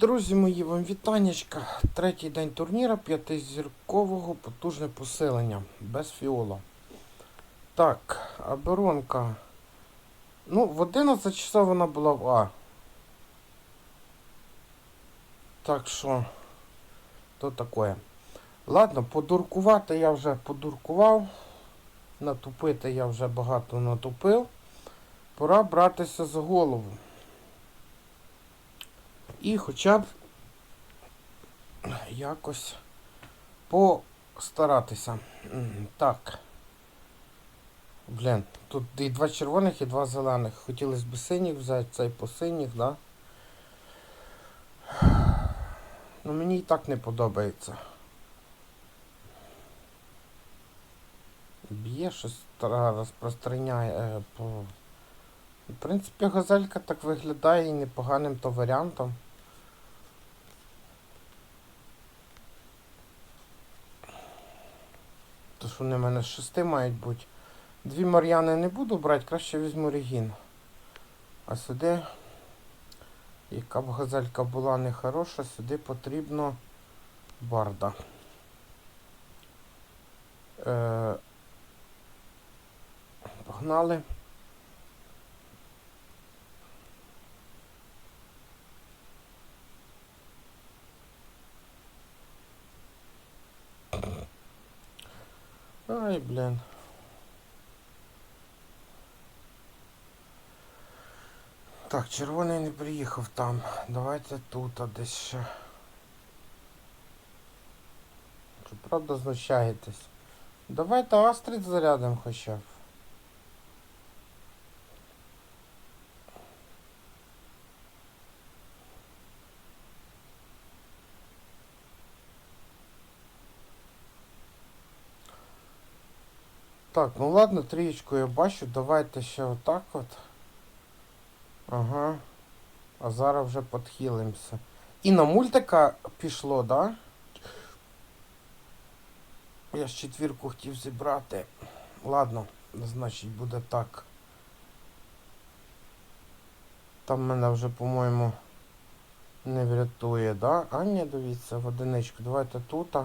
Друзі мої, вам вітаннячка. Третій день турніра п'ятизіркового потужне посилення. Без фіола. Так, оборонка. Ну, в 11 часов вона була в А. Так що, то таке. Ладно, подуркувати я вже подуркував. Натупити я вже багато натупив. Пора братися за голову. І хоча б якось постаратися. Так. Блін, тут і два червоних, і два зелених. Хотілося б синіх взяти, цей по синіх, да? Ну мені і так не подобається. Б'є щось розпространяє е, по. В принципі, газелька так виглядає і непоганим то варіантом. Тож вони в мене з шести мають бути. Дві Мар'яни не буду брати, краще візьму Регін. А сюди, яка б газелька була нехороша, сюди потрібно барда. Е, погнали. Блін. Так, червоний не приїхав там. Давайте тут а десь ще. Чи правда знущаєтесь? Давайте Астрид зарядимо хоча б. Так, ну ладно, трієчку я бачу, давайте ще отак от. Ага. А зараз вже підхилимося. І на мультика пішло, да? Я ж четвірку хотів зібрати. Ладно, значить буде так. Там мене вже, по-моєму, не врятує, да? А ні, дивіться, в одиничку. Давайте тут.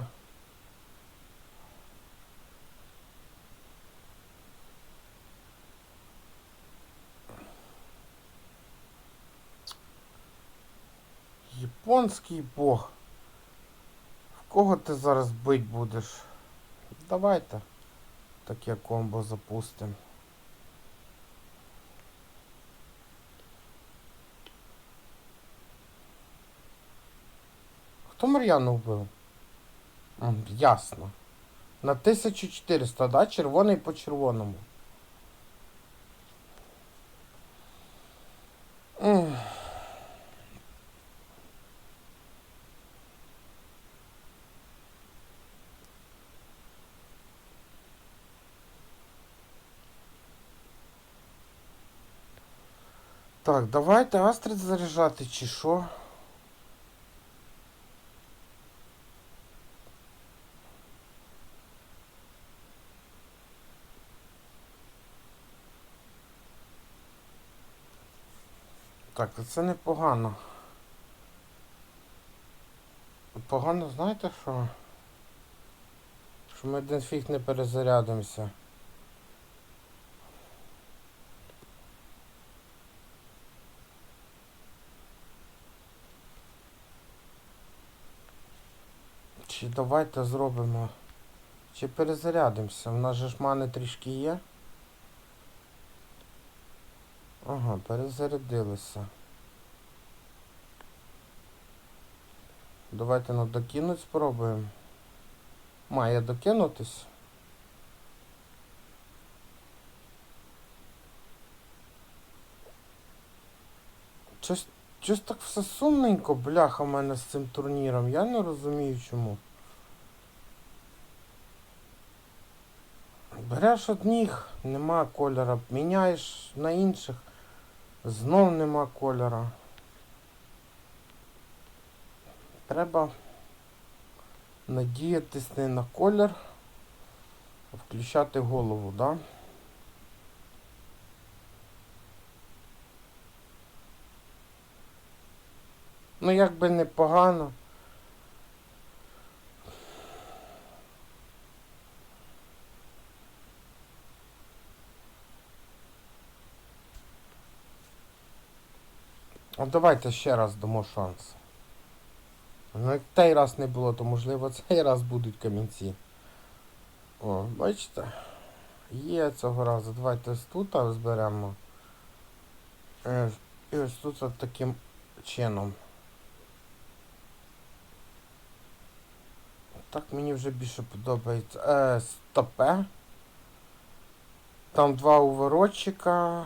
Японський бог. В кого ти зараз бить будеш? Давайте таке комбо запустимо. Хто Мар'яну вбив? Ясно. На 1400, да? Червоний по червоному. Так, давайте Астрид заряджати чи що? Так, це непогано. Погано, знаєте що? Що ми один фіг не перезарядимося. Чи давайте зробимо. Чи перезарядимося? У нас же ж мани трішки є. Ага, перезарядилися. Давайте ну докинуть спробуємо. Має докинутись. Щось, щось так все сумненько, бляха, в мене з цим турніром. Я не розумію чому. Береш одних, нема кольора, міняєш на інших, знов нема кольора. Треба надіятись не на колір, а включати голову, да? Ну як би непогано. От давайте ще раз дамо шанс. Ну, як той раз не було, то можливо цей раз будуть камінці. О, бачите? Є цього разу. Давайте ось тут зберемо. Е, І ось тут от таким чином. Так мені вже більше подобається. Е, стопе. Там два уворотчика.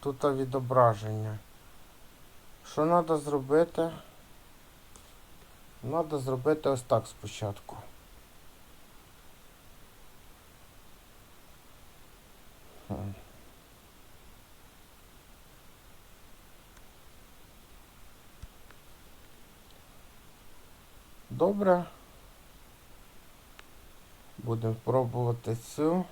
Тут відображення. Що треба зробити? Треба зробити ось так спочатку. Добре. Будемо пробувати цю.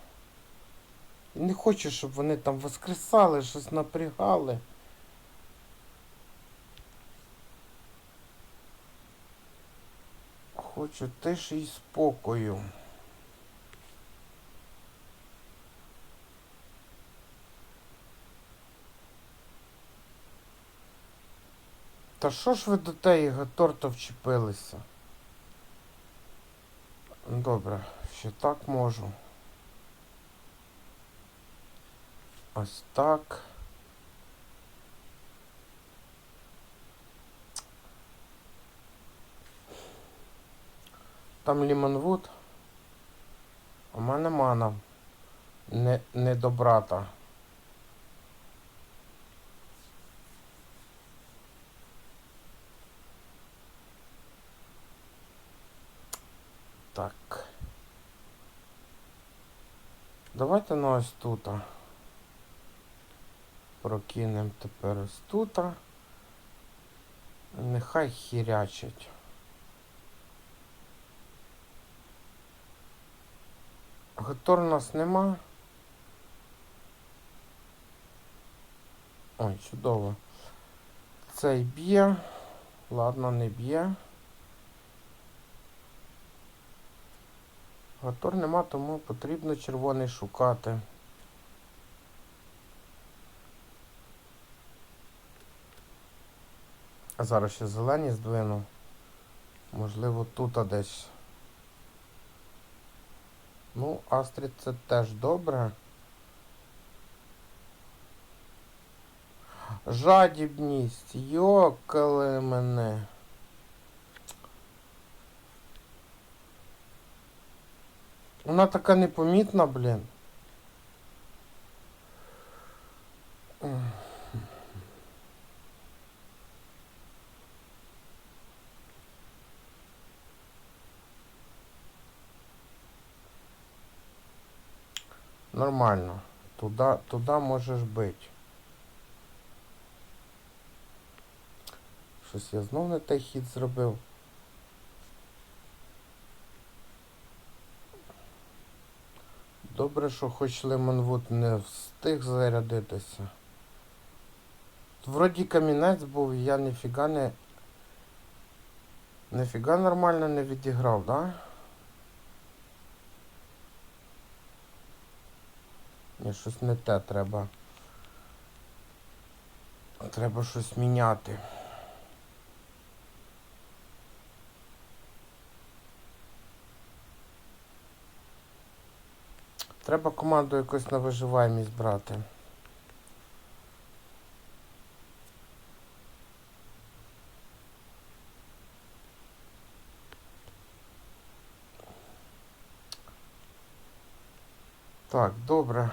Не хочу, щоб вони там воскресали, щось напрягали. Хочу тиші і спокою. Та що ж ви до тієї торта вчепилися? Добре, ще так можу. Ось так. Там лімонвуд. У мене мана. Не, не до брата. Так. Давайте ну ось тут. Прокинемо тепер ось тут. Нехай хірячить. Гатор у нас нема. Ой, чудово. Цей б'є. Ладно, не б'є. Гатор нема, тому потрібно червоний шукати. А зараз ще зелені здвину. Можливо, тут десь. Ну, Астрід це теж добре. Жадібність, йокали мене. Вона така непомітна, блін. Нормально. Туда, туда можеш бити. Щось я знов не той хід зробив. Добре, що хоч Лемонвуд не встиг зарядитися. Вроді камінець був, я ніфіга не... Ніфіга нормально не відіграв, да? Ні, щось не те треба. Треба щось міняти. Треба команду якось на виживаємість брати. Так, добре.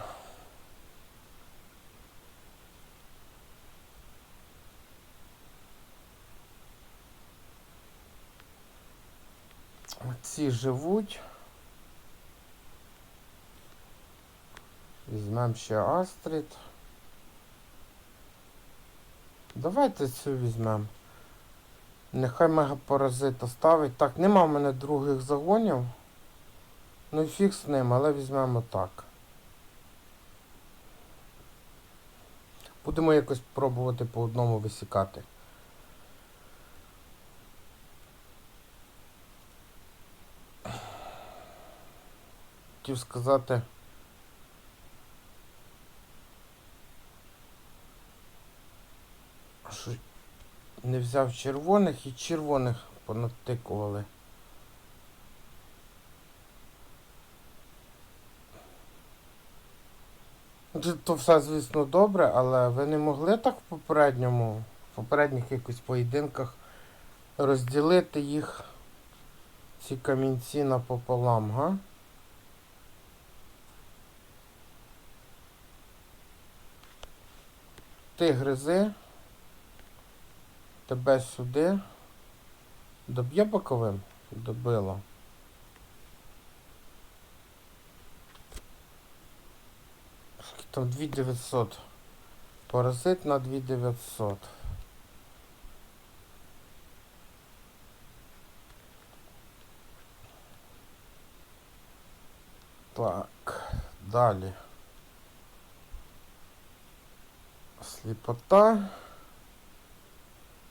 Ці живуть. Візьмемо ще Астрід. Давайте цю візьмемо. Нехай мегапаразита ставить. Так, нема в мене других загонів. Ну і фіг з ним, але візьмемо так. Будемо якось пробувати по одному висікати. Хотів сказати. Що не взяв червоних і червоних понатикували. То все, звісно, добре, але ви не могли так в попередньому, в попередніх якихось поєдинках розділити їх, ці камінці напополам, га? Ти гризи. Тебе сюди. Доб'є боковим? Добило. Там 2900. Паразит на 2900. Так, далі. Сліпота.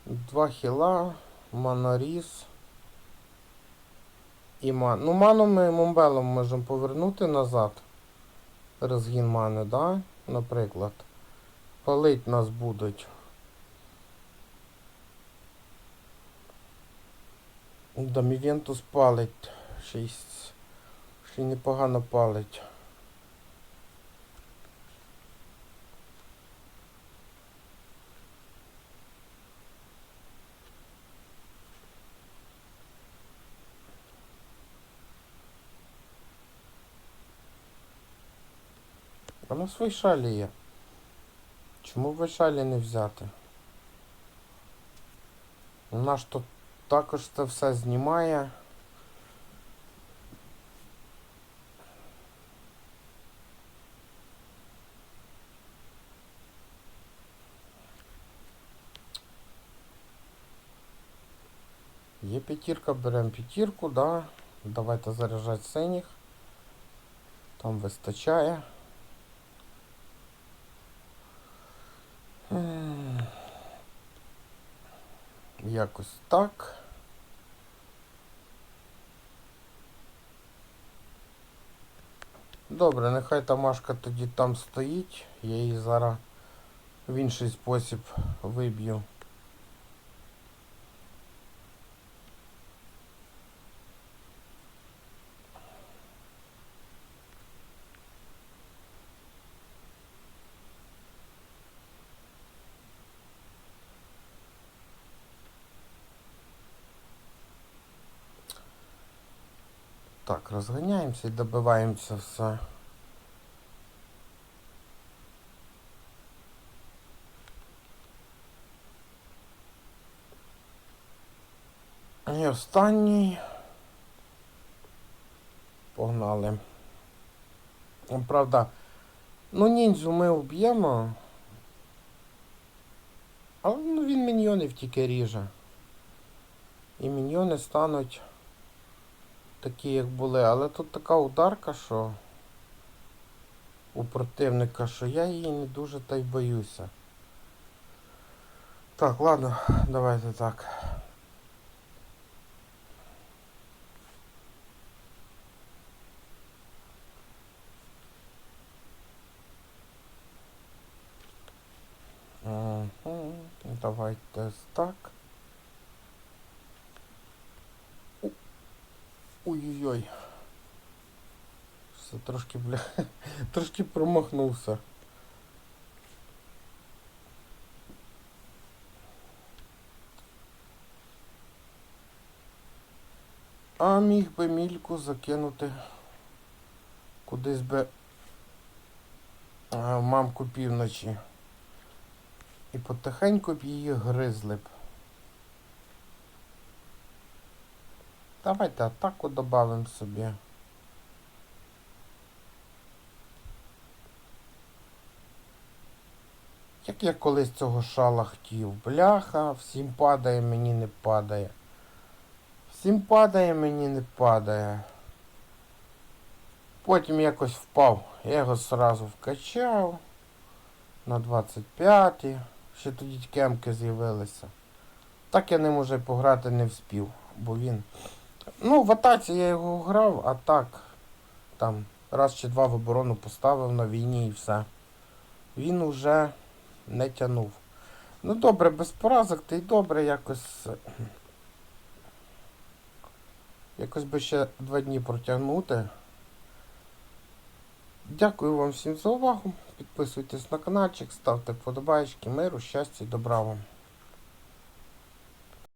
Два хіла, маноріз. І ман. Ну, ману ми момбелом можемо повернути назад. Розгін мани, да? Наприклад. Палить нас будуть. Да, Мівентус палить. Ще ще непогано палить. А на своїй шалі є. Чому в шалі не взяти? Наш тут також це все знімає. Є п'ятірка, беремо п'ятірку, да. Давайте заряджати синіх. Там вистачає. Якось так. Добре, нехай Тамашка тоді там стоїть. Я її зараз в інший спосіб виб'ю. Так, розганяємося і добиваємося все. І останній. Погнали. Ну, Правда, ну ніндзю ми вб'ємо. Але ну, він міньйонів тільки ріже. І міньйони стануть такі, як були. Але тут така ударка, що у противника, що я її не дуже та й боюся. Так, ладно, давайте так. Давайте так. Ой-ой-ой. Все трошки, бля, трошки промахнувся. А міг би мільку закинути кудись би мамку півночі. І потихеньку б її гризли б. Давайте атаку додамо собі. Як я колись цього шала хотів. Бляха, всім падає, мені не падає. Всім падає, мені не падає. Потім якось впав. Я його сразу вкачав. На 25 й Ще тоді тільки емки з'явилися. Так я ним уже пограти не вспів, бо він. Ну, в атаці я його грав, а так там раз чи два в оборону поставив на війні і все. Він уже не тянув. Ну добре, без поразок, та й добре якось. Якось би ще два дні протягнути. Дякую вам всім за увагу. Підписуйтесь на каналчик, ставте вподобайки, миру, щастя і добра вам.